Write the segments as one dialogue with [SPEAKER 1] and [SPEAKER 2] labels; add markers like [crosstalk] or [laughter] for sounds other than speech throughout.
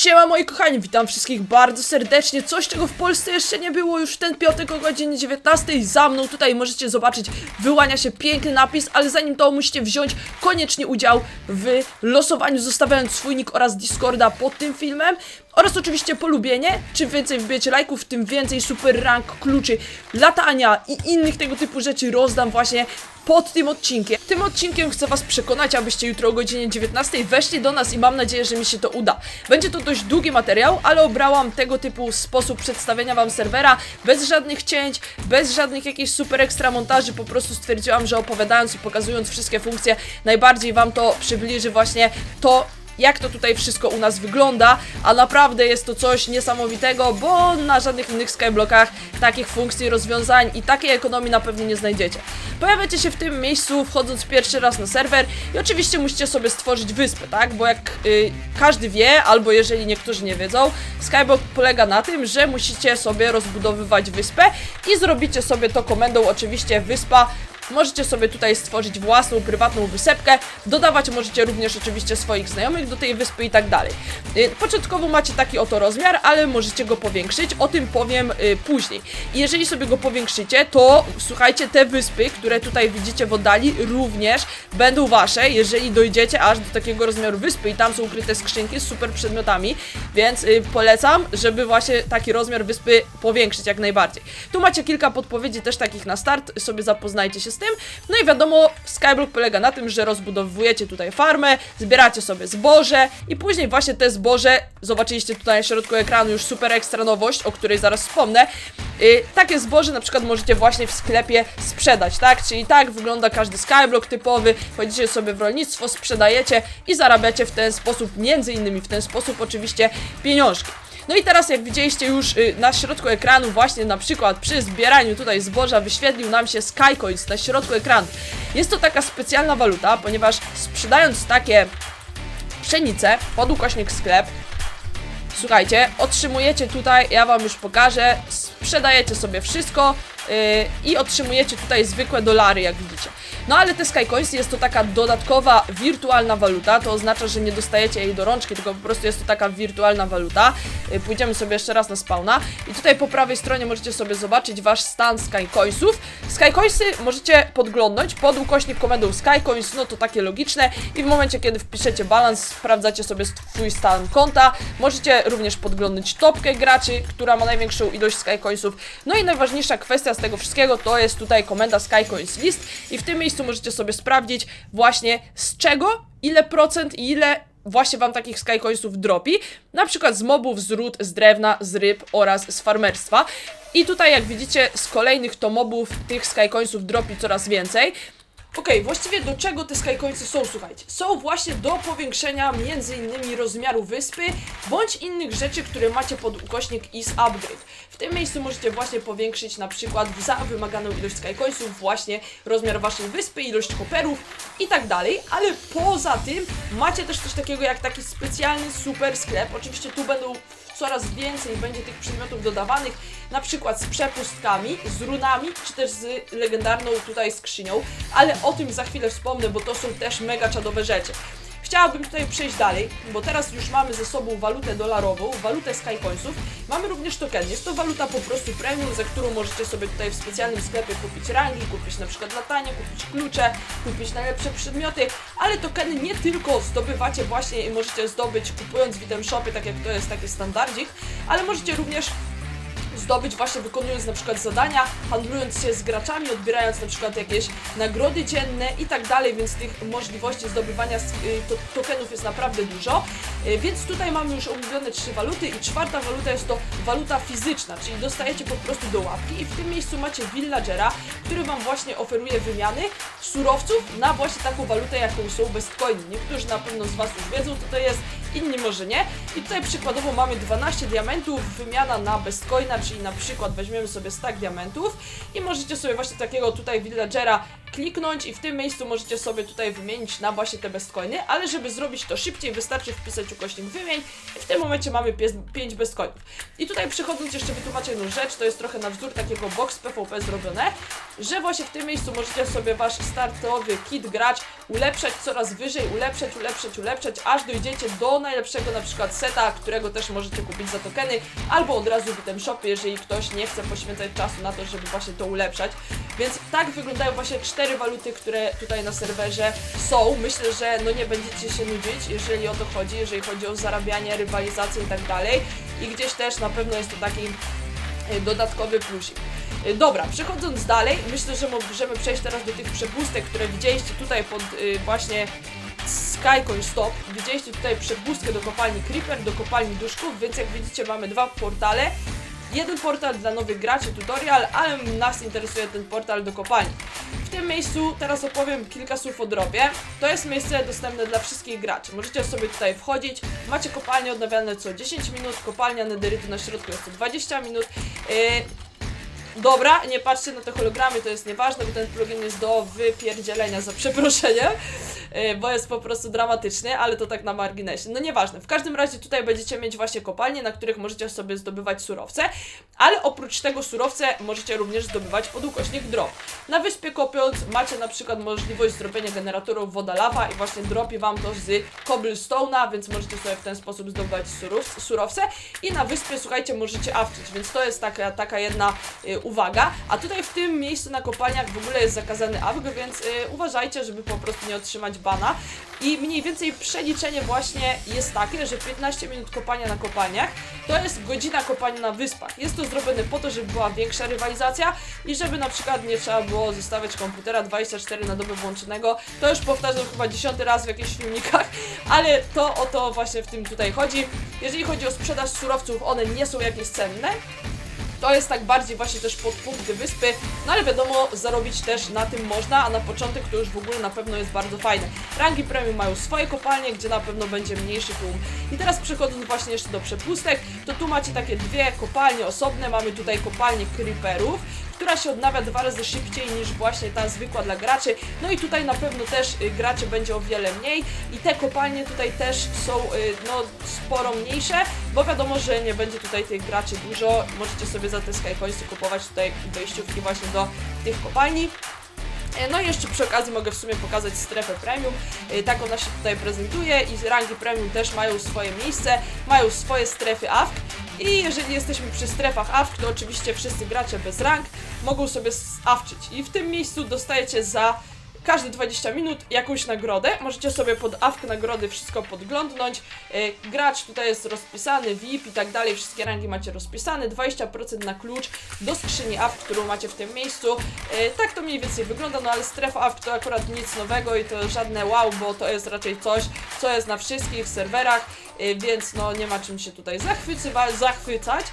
[SPEAKER 1] Siema moi kochani, witam wszystkich bardzo serdecznie. Coś czego w Polsce jeszcze nie było już w ten piątek o godzinie 19. Za mną tutaj możecie zobaczyć, wyłania się piękny napis, ale zanim to musicie wziąć koniecznie udział w losowaniu, zostawiając swój nick oraz Discorda pod tym filmem. Oraz oczywiście polubienie. Czym więcej wbijecie lajków, tym więcej super rank, kluczy, latania i innych tego typu rzeczy rozdam właśnie pod tym odcinkiem. Tym odcinkiem chcę Was przekonać, abyście jutro o godzinie 19 weszli do nas i mam nadzieję, że mi się to uda. Będzie to dość długi materiał, ale obrałam tego typu sposób przedstawienia Wam serwera, bez żadnych cięć, bez żadnych jakichś super ekstra montaży, po prostu stwierdziłam, że opowiadając i pokazując wszystkie funkcje, najbardziej Wam to przybliży właśnie to, jak to tutaj wszystko u nas wygląda, a naprawdę jest to coś niesamowitego, bo na żadnych innych skyblockach takich funkcji, rozwiązań i takiej ekonomii na pewno nie znajdziecie. Pojawiacie się w tym miejscu wchodząc pierwszy raz na serwer i oczywiście musicie sobie stworzyć wyspę, tak? Bo jak y, każdy wie, albo jeżeli niektórzy nie wiedzą, skyblock polega na tym, że musicie sobie rozbudowywać wyspę i zrobicie sobie to komendą oczywiście wyspa Możecie sobie tutaj stworzyć własną, prywatną wysepkę, dodawać możecie również oczywiście swoich znajomych do tej wyspy i tak dalej. Y, Początkowo macie taki oto rozmiar, ale możecie go powiększyć, o tym powiem y, później. Jeżeli sobie go powiększycie, to słuchajcie, te wyspy, które tutaj widzicie w oddali, również będą wasze, jeżeli dojdziecie aż do takiego rozmiaru wyspy i tam są ukryte skrzynki z super przedmiotami, więc y, polecam, żeby właśnie taki rozmiar wyspy powiększyć jak najbardziej. Tu macie kilka podpowiedzi też takich na start, sobie zapoznajcie się z tym. No i wiadomo, Skyblock polega na tym, że rozbudowujecie tutaj farmę, zbieracie sobie zboże i później właśnie te zboże, zobaczyliście tutaj na środku ekranu już super ekstra nowość, o której zaraz wspomnę, yy, takie zboże na przykład możecie właśnie w sklepie sprzedać, tak? Czyli tak wygląda każdy Skyblock typowy, wchodzicie sobie w rolnictwo, sprzedajecie i zarabiacie w ten sposób, między innymi w ten sposób oczywiście pieniążki. No i teraz jak widzieliście już y, na środku ekranu właśnie na przykład przy zbieraniu tutaj zboża wyświetlił nam się Skycoins na środku ekranu. Jest to taka specjalna waluta, ponieważ sprzedając takie pszenice pod ukośnik sklep Słuchajcie, otrzymujecie tutaj, ja wam już pokażę, sprzedajecie sobie wszystko yy, i otrzymujecie tutaj zwykłe dolary, jak widzicie. No ale te Skycoins jest to taka dodatkowa wirtualna waluta, to oznacza, że nie dostajecie jej do rączki, tylko po prostu jest to taka wirtualna waluta. Yy, pójdziemy sobie jeszcze raz na spawna i tutaj po prawej stronie możecie sobie zobaczyć wasz stan Skycoinsów. Skycoinsy możecie podglądnąć pod ukośnik komendą Skycoins, no to takie logiczne i w momencie, kiedy wpiszecie balans, sprawdzacie sobie swój stan konta, możecie również podglądać topkę graczy, która ma największą ilość Skycoinsów. No i najważniejsza kwestia z tego wszystkiego to jest tutaj komenda Skycoins List i w tym miejscu możecie sobie sprawdzić właśnie z czego, ile procent i ile właśnie wam takich skycoinsów dropi, na przykład z mobów, z ród, z drewna, z ryb oraz z farmerstwa. I tutaj jak widzicie z kolejnych to mobów tych skycoinsów dropi coraz więcej. Okej, właściwie do czego te skycoinsy są, słuchajcie? Są właśnie do powiększenia między innymi rozmiaru wyspy, bądź innych rzeczy, które macie pod ukośnik is upgrade. W tym miejscu możecie właśnie powiększyć na przykład za wymaganą ilość skycoinsów właśnie rozmiar waszej wyspy, ilość hopperów i tak dalej, ale poza tym macie też coś takiego jak taki specjalny super sklep. Oczywiście tu będą coraz więcej będzie tych przedmiotów dodawanych, na przykład z przepustkami, z runami, czy też z legendarną tutaj skrzynią, ale o tym za chwilę wspomnę, bo to są też mega czadowe rzeczy. Chciałabym tutaj przejść dalej, bo teraz już mamy ze sobą walutę dolarową, walutę Skycoinsów. Mamy również token. Jest to waluta po prostu premium, za którą możecie sobie tutaj w specjalnym sklepie kupić rangi, kupić na przykład latanie, kupić klucze, kupić najlepsze przedmioty, ale tokeny nie tylko zdobywacie właśnie i możecie zdobyć kupując w item shopie, tak jak to jest taki standardzik, ale możecie również zdobyć właśnie wykonując na przykład zadania, handlując się z graczami, odbierając na przykład jakieś nagrody dzienne i tak dalej, więc tych możliwości zdobywania y, to, tokenów jest naprawdę dużo. Y, Więc tutaj mamy już omówione trzy waluty i czwarta waluta jest to waluta fizyczna, czyli dostajecie po prostu do łapki i w tym miejscu macie villagera, który wam właśnie oferuje wymiany surowców na właśnie taką walutę, jaką są bestcoiny. Niektórzy na pewno z was już wiedzą, co to jest, inni może nie. I tutaj przykładowo mamy 12 diamentów, wymiana na bestcoina, czyli na przykład weźmiemy sobie stack diamentów i możecie sobie właśnie takiego tutaj villagera kliknąć i w tym miejscu możecie sobie tutaj wymienić na właśnie te bestcoiny, ale żeby zrobić to szybciej, wystarczy wpisać ukośnik wymień i w tym momencie mamy 5 bestcoinów. I tutaj przychodząc jeszcze wytłumaczę jedną rzecz, to jest trochę na wzór takiego box PvP zrobione, że właśnie w tym miejscu możecie sobie wasz startowy kit grać ulepszać coraz wyżej, ulepszać, ulepszać, ulepszać, aż dojdziecie do najlepszego na przykład seta, którego też możecie kupić za tokeny, albo od razu w item shopie, jeżeli ktoś nie chce poświęcać czasu na to, żeby właśnie to ulepszać. Więc tak wyglądają właśnie cztery waluty, które tutaj na serwerze są. Myślę, że no nie będziecie się nudzić, jeżeli o to chodzi, jeżeli chodzi o zarabianie, rywalizację i tak dalej. I gdzieś też na pewno jest to taki y, dodatkowy plusik. Y, Dobra, przechodząc dalej, myślę, że możemy przejść teraz do tych przepustek, które widzieliście tutaj pod y, właśnie Skycoin Stop. Widzieliście tutaj przepustkę do kopalni Creeper, do kopalni Duszków, więc jak widzicie mamy dwa portale. Jeden portal dla nowych graczy, tutorial, ale nas interesuje ten portal do kopalni. W tym miejscu teraz opowiem kilka słów o drobie. To jest miejsce dostępne dla wszystkich graczy. Możecie sobie tutaj wchodzić. Macie kopalnie odnawiane co 10 minut, kopalnia nederytu na środku jest co 20 minut. Yy, Dobra, nie patrzcie na te hologramy, to jest nieważne, bo ten plugin jest do wypierdzielenia za przeproszeniem, yy, bo jest po prostu dramatyczny, ale to tak na marginesie. No nieważne, w każdym razie tutaj będziecie mieć właśnie kopalnie, na których możecie sobie zdobywać surowce, ale oprócz tego surowce możecie również zdobywać pod ukośnik drop. Na wyspie kopiąc macie na przykład możliwość zrobienia generatorów woda lawa i właśnie dropi wam to z cobblestone'a, więc możecie sobie w ten sposób zdobywać surowce i na wyspie, słuchajcie, możecie awczyć, więc to jest taka, taka jedna y, uwaga, a tutaj w tym miejscu na kopalniach w ogóle jest zakazany awk, więc y, uważajcie, żeby po prostu nie otrzymać bana i mniej więcej przeliczenie właśnie jest takie, że 15 minut kopania na kopalniach to jest godzina kopania na wyspach. Jest to zrobione po to, żeby była większa rywalizacja i żeby na przykład nie trzeba było zostawiać komputera 24 na dobę włączonego. To już powtarzam chyba dziesiąty raz w jakichś filmikach, [laughs] ale to o to właśnie w tym tutaj chodzi. Jeżeli chodzi o sprzedaż surowców, one nie są jakieś cenne, to jest tak bardziej właśnie też pod punkty wyspy, no ale wiadomo, zarobić też na tym można, a na początek to już w ogóle na pewno jest bardzo fajne. Rangi premium mają swoje kopalnie, gdzie na pewno będzie mniejszy tłum. I teraz przechodząc właśnie jeszcze do przepustek, to tu macie takie dwie kopalnie osobne, mamy tutaj kopalnię creeperów, która się odnawia dwa razy szybciej niż właśnie ta zwykła dla graczy. No i tutaj na pewno też y, graczy będzie o wiele mniej i te kopalnie tutaj też są y, no sporo mniejsze, bo wiadomo, że nie będzie tutaj tych graczy dużo. Możecie sobie za te Skycoinsy kupować tutaj wejściówki właśnie do tych kopalni. E, No i jeszcze przy okazji mogę w sumie pokazać strefę premium. E, Tak ona się tutaj prezentuje i rangi premium też mają swoje miejsce, mają swoje strefy AFK. I jeżeli jesteśmy przy strefach AFK, to oczywiście wszyscy gracze bez rank mogą sobie awczyć. I w tym miejscu dostajecie za każde 20 minut jakąś nagrodę. Możecie sobie pod awk nagrody wszystko podglądnąć. E, gracz tutaj jest rozpisany, VIP i tak dalej, wszystkie rangi macie rozpisane. 20% na klucz do skrzyni awk, którą macie w tym miejscu. E, tak to mniej więcej wygląda, no ale strefa awk to akurat nic nowego i to żadne wow, bo to jest raczej coś, co jest na wszystkich serwerach, e, więc no nie ma czym się tutaj zachwycać.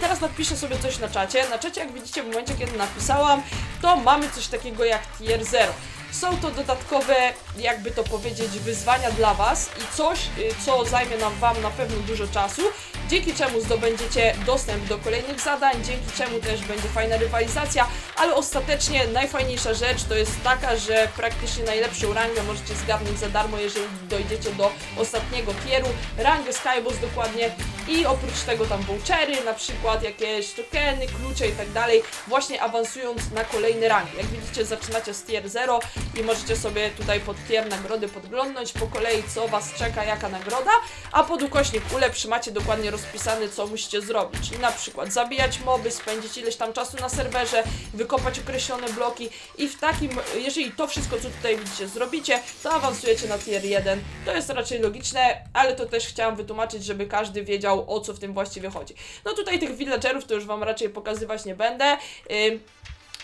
[SPEAKER 1] Teraz napiszę sobie coś na czacie. Na czacie, jak widzicie, w momencie, kiedy napisałam, to mamy coś takiego jak tier 0. Są to dodatkowe, jakby to powiedzieć, wyzwania dla Was i coś, y, co zajmie nam Wam na pewno dużo czasu, dzięki czemu zdobędziecie dostęp do kolejnych zadań, dzięki czemu też będzie fajna rywalizacja, ale ostatecznie najfajniejsza rzecz to jest taka, że praktycznie najlepszą rangę możecie zgarnąć za darmo, jeżeli dojdziecie do ostatniego tieru, rangę Skyboss dokładnie. I oprócz tego tam vouchery, na przykład jakieś tokeny, klucze i tak dalej, właśnie awansując na kolejny rang. Jak widzicie zaczynacie z tier 0 i możecie sobie tutaj pod tier nagrody podglądnąć po kolei co Was czeka, jaka nagroda, a pod ukośnik ulepszy macie dokładnie rozpisane co musicie zrobić. Na przykład zabijać moby, spędzić ileś tam czasu na serwerze, wykopać określone bloki i w takim, jeżeli to wszystko co tutaj widzicie zrobicie, to awansujecie na tier 1. To jest raczej logiczne, ale to też chciałam wytłumaczyć, żeby każdy wiedział o co w tym właściwie chodzi. No tutaj tych villagerów to już Wam raczej pokazywać nie będę. Ym,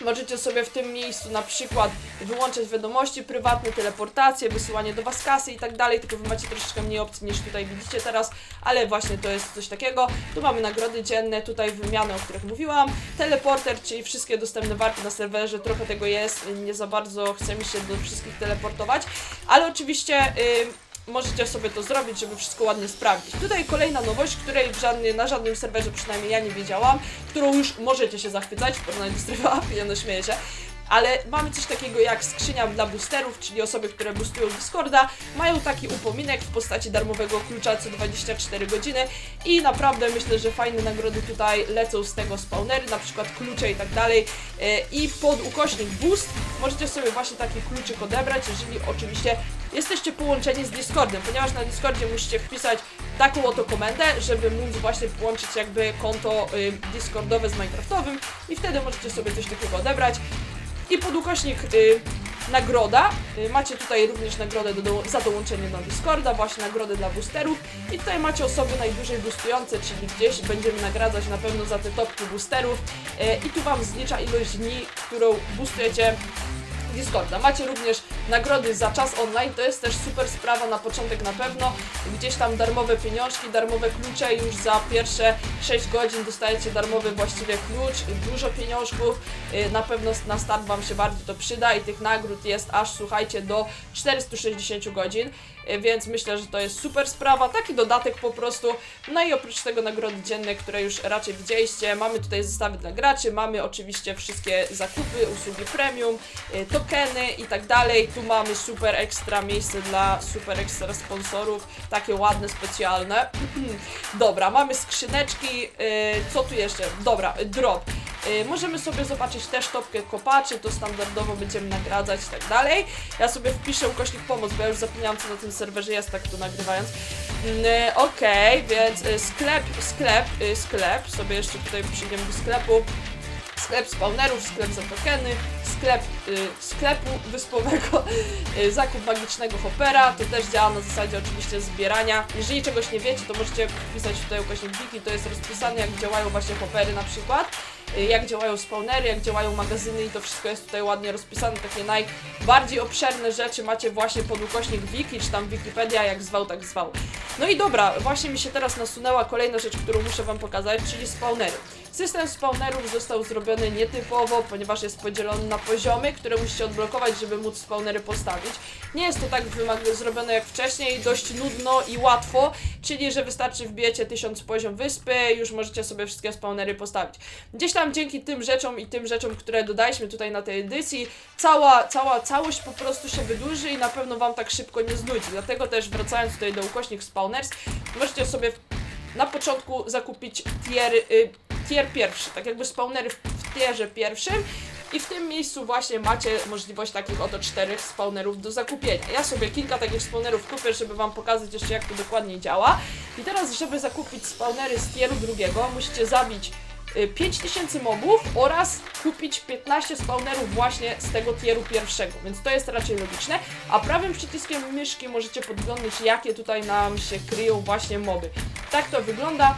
[SPEAKER 1] Możecie sobie w tym miejscu na przykład wyłączać wiadomości prywatne, teleportację, wysyłanie do Was kasy i tak dalej, tylko Wy macie troszeczkę mniej opcji niż tutaj widzicie teraz, ale właśnie to jest coś takiego. Tu mamy nagrody dzienne, tutaj wymiany, o których mówiłam, teleporter, czyli wszystkie dostępne warty na serwerze, trochę tego jest, nie za bardzo chce mi się do wszystkich teleportować, ale oczywiście... Yy, możecie sobie to zrobić, żeby wszystko ładnie sprawdzić. Tutaj kolejna nowość, której na żadnym serwerze przynajmniej ja nie wiedziałam, którą już możecie się zachwycać w porównaniu do strefy API, no śmieję się. Ale mamy coś takiego jak skrzynia dla boosterów, czyli osoby, które boostują Discorda, mają taki upominek w postaci darmowego klucza co 24 godziny. I naprawdę myślę, że fajne nagrody tutaj lecą z tego spawnery, na przykład klucze i tak dalej. E, i pod ukośnik boost możecie sobie właśnie taki kluczyk odebrać, jeżeli oczywiście jesteście połączeni z Discordem, ponieważ na Discordzie musicie wpisać taką oto komendę, żeby móc właśnie połączyć jakby konto Discordowe z Minecraftowym i wtedy możecie sobie coś takiego odebrać. I pod ukośnik y, nagroda. Y, macie tutaj również nagrodę do, do, za dołączenie do Discorda, właśnie nagrodę dla boosterów. I tutaj macie osoby najdłużej boostujące, czyli gdzieś będziemy nagradzać na pewno za te topki boosterów. Y, I tu Wam zlicza ilość dni, którą boostujecie Discorda. Macie również nagrody za czas online, to jest też super sprawa na początek na pewno. Gdzieś tam darmowe pieniążki, darmowe klucze już za pierwsze 6 godzin dostajecie darmowy właściwie klucz, dużo pieniążków. Yy, Na pewno na start Wam się bardziej to przyda i tych nagród jest aż, słuchajcie, do 460 godzin. Yy, Więc myślę, że to jest super sprawa, taki dodatek po prostu. No i oprócz tego nagrody dzienne, które już raczej widzieliście, mamy tutaj zestawy dla graczy, mamy oczywiście wszystkie zakupy, usługi premium, y, tokeny i tak dalej. Tu mamy super ekstra miejsce dla super ekstra sponsorów, takie ładne, specjalne. Dobra, mamy skrzyneczki, y, co tu jeszcze? Dobra, drop. Y, Możemy sobie zobaczyć też topkę kopaczy, to standardowo będziemy nagradzać i tak dalej. Ja sobie wpiszę ukośnik pomoc, bo ja już zapomniałam co na tym serwerze jest, tak tu nagrywając. Mm, Okej, więc y, sklep, sklep, y, sklep, sobie jeszcze tutaj przyjdziemy do sklepu. Sklep spawnerów, sklep za tokeny, sklep y, sklepu wyspowego, [laughs] y, zakup magicznego hopera, to też działa na zasadzie oczywiście zbierania. Jeżeli czegoś nie wiecie, to możecie wpisać tutaj ukośnik wiki, to jest rozpisane jak działają właśnie hopery na przykład, y, jak działają spawnery, jak działają magazyny i to wszystko jest tutaj ładnie rozpisane, takie najbardziej obszerne rzeczy macie właśnie pod ukośnik wiki, czy tam Wikipedia, jak zwał, tak zwał. No i dobra, właśnie mi się teraz nasunęła kolejna rzecz, którą muszę wam pokazać, czyli spawnery. System spawnerów został zrobiony nietypowo, ponieważ jest podzielony na poziomy, które musicie odblokować, żeby móc spawnery postawić. Nie jest to tak zrobione jak wcześniej, dość nudno i łatwo, czyli że wystarczy wbijecie 1000 poziom wyspy, już możecie sobie wszystkie spawnery postawić. Gdzieś tam dzięki tym rzeczom i tym rzeczom, które dodaliśmy tutaj na tej edycji, cała, cała całość po prostu się wydłuży i na pewno wam tak szybko nie znudzi. Dlatego też wracając tutaj do ukośnik spawners, możecie sobie na początku zakupić tier, y, tier pierwszy, tak jakby spawnery w, w tierze pierwszym i w tym miejscu właśnie macie możliwość takich oto czterech spawnerów do zakupienia. Ja sobie kilka takich spawnerów kupię, żeby wam pokazać jeszcze jak to dokładnie działa. I teraz, żeby zakupić spawnery z tieru drugiego, musicie zabić y, 5000 mobów oraz kupić 15 spawnerów właśnie z tego tieru pierwszego, więc to jest raczej logiczne, a prawym przyciskiem myszki możecie podglądać jakie tutaj nam się kryją właśnie moby. Tak to wygląda.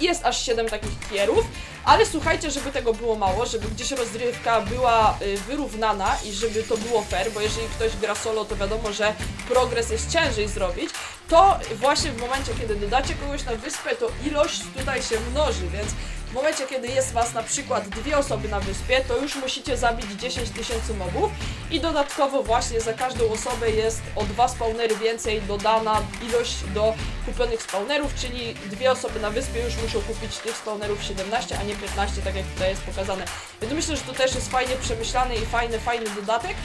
[SPEAKER 1] Jest aż 7 takich tierów, ale słuchajcie, żeby tego było mało, żeby gdzieś rozrywka była y, wyrównana i żeby to było fair, bo jeżeli ktoś gra solo, to wiadomo, że progres jest ciężej zrobić, to właśnie w momencie, kiedy dodacie kogoś na wyspę, to ilość tutaj się mnoży, więc w momencie, kiedy jest was na przykład dwie osoby na wyspie, to już musicie zabić 10 tysięcy mobów i dodatkowo właśnie za każdą osobę jest o dwa spawnery więcej dodana ilość do kupionych spawnerów, czyli dwie osoby na wyspie już muszą kupić tych spawnerów 17, a nie 15, tak jak tutaj jest pokazane. Więc myślę, że to też jest fajnie przemyślany i fajny, fajny dodatek.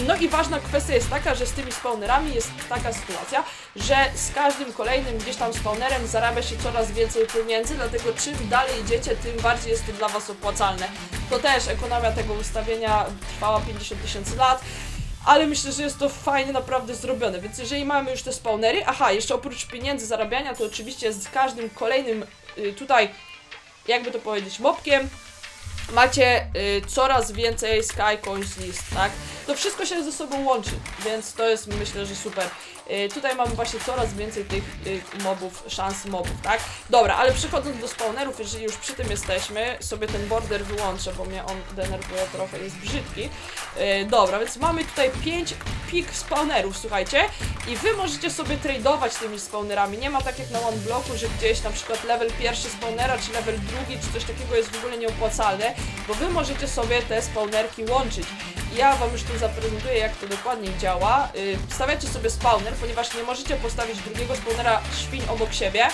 [SPEAKER 1] No i ważna kwestia jest taka, że z tymi spawnerami jest taka sytuacja, że z każdym kolejnym gdzieś tam spawnerem zarabia się coraz więcej pieniędzy, dlatego czym dalej idziecie, tym bardziej jest to dla Was opłacalne. To też ekonomia tego ustawienia trwała 50 tysięcy lat, ale myślę, że jest to fajnie naprawdę zrobione, więc jeżeli mamy już te spawnery, aha, jeszcze oprócz pieniędzy zarabiania, to oczywiście z każdym kolejnym y, tutaj, jakby to powiedzieć, mopkiem, macie y, coraz więcej Sky Coins list, tak? To wszystko się ze sobą łączy, więc to jest myślę, że super. Y, tutaj mamy właśnie coraz więcej tych y, mobów, szans mobów, tak? Dobra, ale przechodząc do spawnerów, jeżeli już przy tym jesteśmy, sobie ten border wyłączę, bo mnie on denerwuje trochę, jest brzydki. Y, dobra, więc mamy tutaj 5 pik spawnerów, słuchajcie, i wy możecie sobie tradeować tymi spawnerami. Nie ma tak jak na one bloku, że gdzieś na przykład level pierwszy spawnera, czy level drugi, czy coś takiego jest w ogóle nieopłacalne, bo wy możecie sobie te spawnerki łączyć. Ja wam już tu zaprezentuję, jak to dokładnie działa. Yy, stawiacie sobie spawner, ponieważ nie możecie postawić drugiego spawnera świń obok siebie,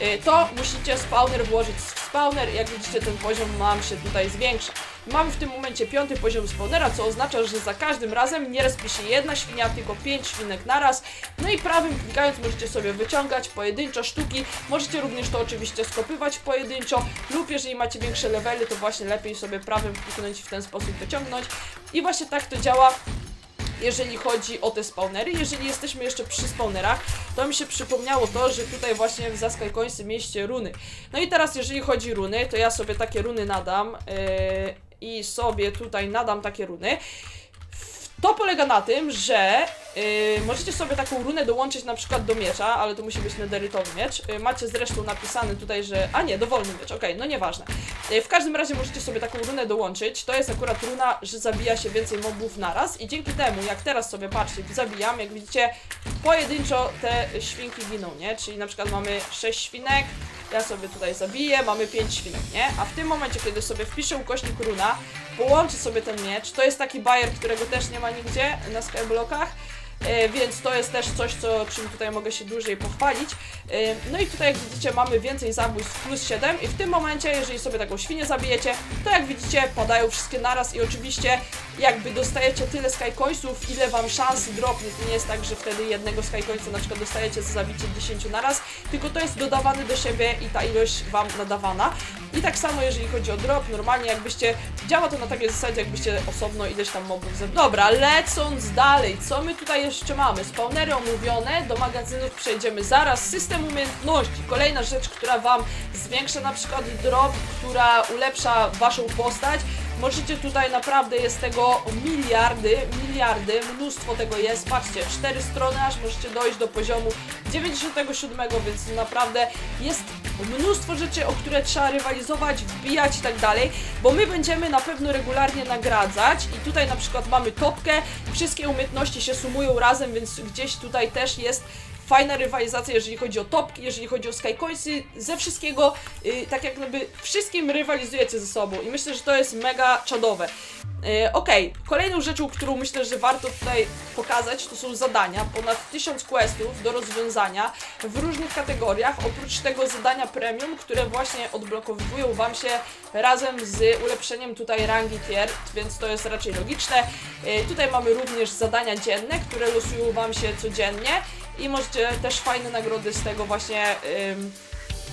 [SPEAKER 1] yy, to musicie spawner włożyć spawner jak widzicie ten poziom nam się tutaj zwiększa. Mamy w tym momencie piąty poziom spawnera, co oznacza, że za każdym razem nie respi się jedna świnia, tylko pięć świnek naraz. No i prawym klikając możecie sobie wyciągać pojedynczo sztuki. Możecie również to oczywiście skopywać pojedynczo lub jeżeli macie większe levely, to właśnie lepiej sobie prawym kliknąć i w ten sposób wyciągnąć. I właśnie tak to działa jeżeli chodzi o te spawnery. Jeżeli jesteśmy jeszcze przy spawnerach, to mi się przypomniało to, że tutaj właśnie w Zaskaj Końcy mieście runy. No i teraz jeżeli chodzi runy, to ja sobie takie runy nadam yy, i sobie tutaj nadam takie runy. To polega na tym, że yy, możecie sobie taką runę dołączyć na przykład do miecza, ale to musi być nederytowy miecz. Yy, macie zresztą napisane tutaj, że... A nie, dowolny miecz, okej, no nieważne. Yy, w każdym razie możecie sobie taką runę dołączyć. To jest akurat runa, że zabija się więcej mobów naraz i dzięki temu, jak teraz sobie patrzcie, zabijam, jak widzicie, pojedynczo te świnki giną, nie? Czyli na przykład mamy 6 świnek, ja sobie tutaj zabiję, mamy 5 świnek, nie? A w tym momencie, kiedy sobie wpiszę ukośnik runa, połączę sobie ten miecz, to jest taki bajer, którego też nie ma nigdzie na skyblockach, więc to jest też coś, co, czym tutaj mogę się dłużej pochwalić. E, no i tutaj jak widzicie mamy więcej zabójstw plus 7 i w tym momencie, jeżeli sobie taką świnię zabijecie, to jak widzicie padają wszystkie naraz i oczywiście jakby dostajecie tyle skycoinsów, ile wam szans dropnie. To nie jest tak, że wtedy jednego skycoinsa na przykład dostajecie za zabicie 10 naraz, tylko to jest dodawane do siebie i ta ilość wam nadawana. I tak samo jeżeli chodzi o drop, normalnie jakbyście, działa to na takiej zasadzie, jakbyście osobno ileś tam mobów zabić. Dobra, lecąc dalej, co my tutaj jeszcze mamy? Spawnery omówione, do magazynów przejdziemy zaraz. System umiejętności, kolejna rzecz, która wam zwiększa na przykład drop, która ulepsza waszą postać. Możecie tutaj naprawdę jest tego miliardy, miliardy, mnóstwo tego jest. Patrzcie, cztery strony aż możecie dojść do poziomu 97, więc naprawdę jest mnóstwo rzeczy, o które trzeba rywalizować, wbijać i tak dalej, bo my będziemy na pewno regularnie nagradzać i tutaj na przykład mamy topkę, wszystkie umiejętności się sumują razem, więc gdzieś tutaj też jest fajna rywalizacja, jeżeli chodzi o topki, jeżeli chodzi o skycoinsy, ze wszystkiego, yy, tak jak wszystkim rywalizujecie ze sobą i myślę, że to jest mega czadowe. Yy, Okej, kolejną rzeczą, którą myślę, że warto tutaj pokazać, to są zadania, ponad 1000 questów do rozwiązania w różnych kategoriach, oprócz tego zadania premium, które właśnie odblokowują Wam się razem z ulepszeniem tutaj rangi tier, więc to jest raczej logiczne. Yy, Tutaj mamy również zadania dzienne, które losują Wam się codziennie i możecie też fajne nagrody z tego właśnie.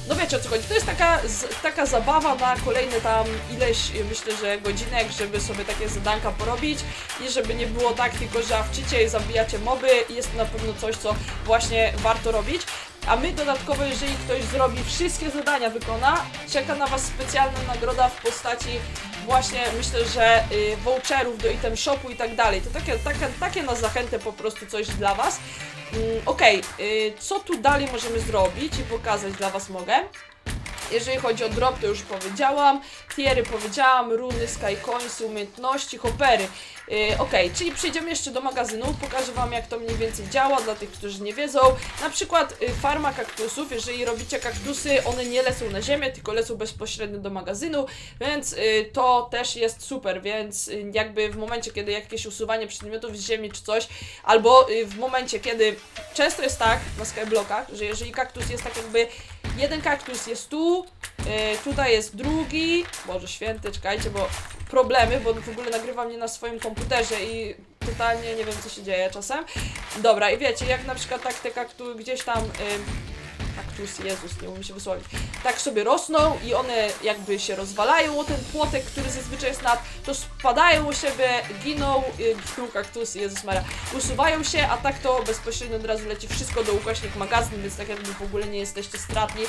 [SPEAKER 1] No wiecie o co chodzi, to jest taka, taka zabawa na kolejne tam ileś, y, myślę, że godzinek, żeby sobie takie zadanka porobić i żeby nie było tak tylko, że awczycie i zabijacie moby i jest to na pewno coś, co właśnie warto robić. A my dodatkowo, jeżeli ktoś zrobi wszystkie zadania, wykona, czeka na Was specjalna nagroda w postaci właśnie, myślę, że y, voucherów do item shopu i tak dalej. To takie, takie, takie na zachętę po prostu coś dla Was. Mm, Okej, y, co tu dalej możemy zrobić i pokazać dla Was mogę? Jeżeli chodzi o drop, to już powiedziałam. Tiery powiedziałam, runy, skycoinsy, umiejętności, hopery. Yy, ok, czyli przejdziemy jeszcze do magazynu. Pokażę Wam, jak to mniej więcej działa dla tych, którzy nie wiedzą. Na przykład yy, farma kaktusów. Jeżeli robicie kaktusy, one nie lecą na ziemię, tylko lecą bezpośrednio do magazynu, więc yy, to też jest super. Więc yy, jakby w momencie, kiedy jakieś usuwanie przedmiotów z ziemi czy coś, albo yy, w momencie, kiedy często jest tak na skyblockach, że jeżeli kaktus jest tak jakby jeden kaktus jest tu, yy, tutaj jest drugi, Boże święty, czekajcie, bo problemy, bo w ogóle nagrywam nie na swoim komputerze i totalnie nie wiem co się dzieje czasem. Dobra, i wiecie, jak na przykład tak te kaktu gdzieś tam... Yy, kaktusy, Jezus, nie umiem się wysłowić, tak sobie rosną i one jakby się rozwalają o ten płotek, który zazwyczaj jest nad, to spadają u siebie, giną, giną kaktusy, Jezus Maria, usuwają się, a tak to bezpośrednio od razu leci wszystko do ukośnik magazyn, więc tak jakby w ogóle nie jesteście stratni.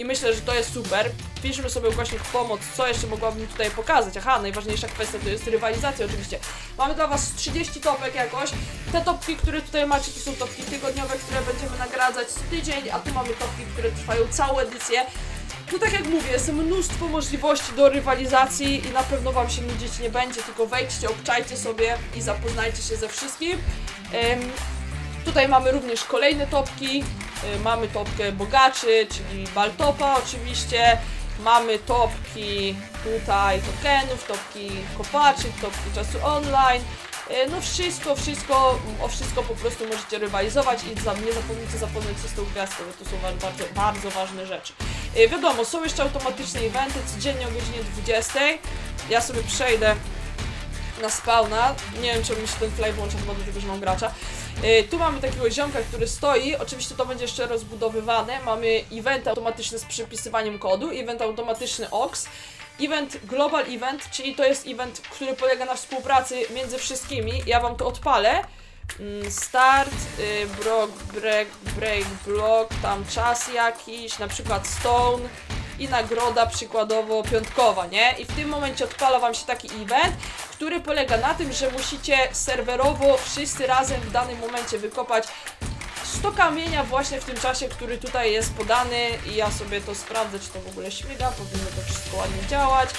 [SPEAKER 1] I myślę, że to jest super. Piszmy sobie ukośnik pomoc, co jeszcze mogłabym tutaj pokazać. Aha, najważniejsza kwestia to jest rywalizacja oczywiście. Mamy dla Was 30 topek jakoś. Te topki, które tutaj macie, to są topki tygodniowe, które będziemy nagradzać co tydzień, a tu mamy topki, które trwają całą edycję. No tak jak mówię, jest mnóstwo możliwości do rywalizacji i na pewno Wam się nudzić nie będzie, tylko wejdźcie, obczajcie sobie i zapoznajcie się ze wszystkim. Em, Tutaj mamy również kolejne topki. Y, Mamy topkę bogaczy, czyli Baltopa oczywiście. Mamy topki tutaj tokenów, topki kopaczy, topki czasu online. Y, No wszystko, wszystko, o wszystko po prostu możecie rywalizować i nie zapomnijcie zapoznać się z tą gwiazdą, bo to są bardzo, bardzo ważne rzeczy. Y, wiadomo, są jeszcze automatyczne eventy codziennie o godzinie 20. Ja sobie przejdę na spawna. Nie wiem, czemu mi się ten fly włącza, chyba do tego, że mam gracza. Yy, tu mamy takiego ziomka, który stoi. Oczywiście to będzie jeszcze rozbudowywane. Mamy event automatyczny z przypisywaniem kodu, event automatyczny OX. Event Global Event, czyli to jest event, który polega na współpracy między wszystkimi. Ja wam to odpalę. Mm, Start, y, block, break, break, block, tam czas jakiś, na przykład stone i nagroda przykładowo piątkowa, nie? I w tym momencie odpala wam się taki event, który polega na tym, że musicie serwerowo wszyscy razem w danym momencie wykopać 100 kamienia właśnie w tym czasie, który tutaj jest podany i ja sobie to sprawdzę, czy to w ogóle śmiga, powinno to wszystko ładnie działać.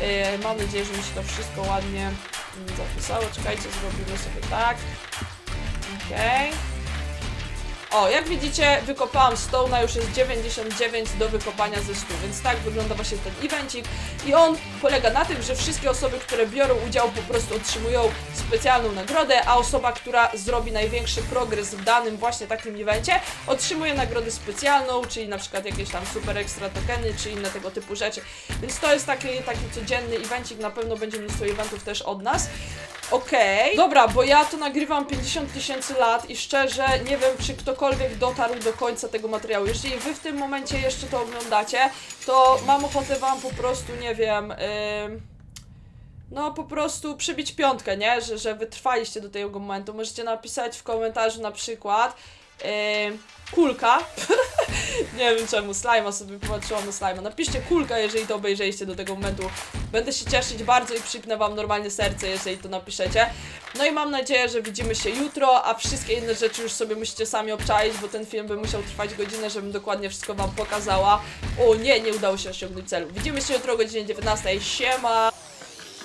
[SPEAKER 1] Yy, mam nadzieję, że mi się to wszystko ładnie mm, zapisało. Czekajcie, zrobimy sobie tak. Okej. O, jak widzicie, wykopałam Stone'a, już jest 99 do wykopania ze 100, więc tak wygląda właśnie ten evencik. I on polega na tym, że wszystkie osoby, które biorą udział, po prostu otrzymują specjalną nagrodę, a osoba, która zrobi największy progres w danym właśnie takim evencie, otrzymuje nagrodę specjalną, czyli na przykład jakieś tam super ekstra tokeny, czy inne tego typu rzeczy. Więc to jest taki, taki codzienny evencik, na pewno będzie mnóstwo eventów też od nas. Okej. Dobra, bo ja to nagrywam 50 tysięcy lat i szczerze nie wiem, czy ktokolwiek dotarł do końca tego materiału. Jeżeli wy w tym momencie jeszcze to oglądacie, to mam ochotę wam po prostu, nie wiem, ym, no po prostu przybić piątkę, nie? Że, że wytrwaliście do tego momentu. Możecie napisać w komentarzu na przykład kulka. [laughs] nie wiem czemu, slajma sobie popatrzyłam na slajma. Napiszcie kulka, jeżeli to obejrzeliście do tego momentu. Będę się cieszyć bardzo i przypnę wam normalnie serce, jeżeli to napiszecie. No i mam nadzieję, że widzimy się jutro, a wszystkie inne rzeczy już sobie musicie sami obczaić, bo ten film by musiał trwać godzinę, żebym dokładnie wszystko wam pokazała. O nie, nie udało się osiągnąć celu. Widzimy się jutro o godzinie 19. Siema!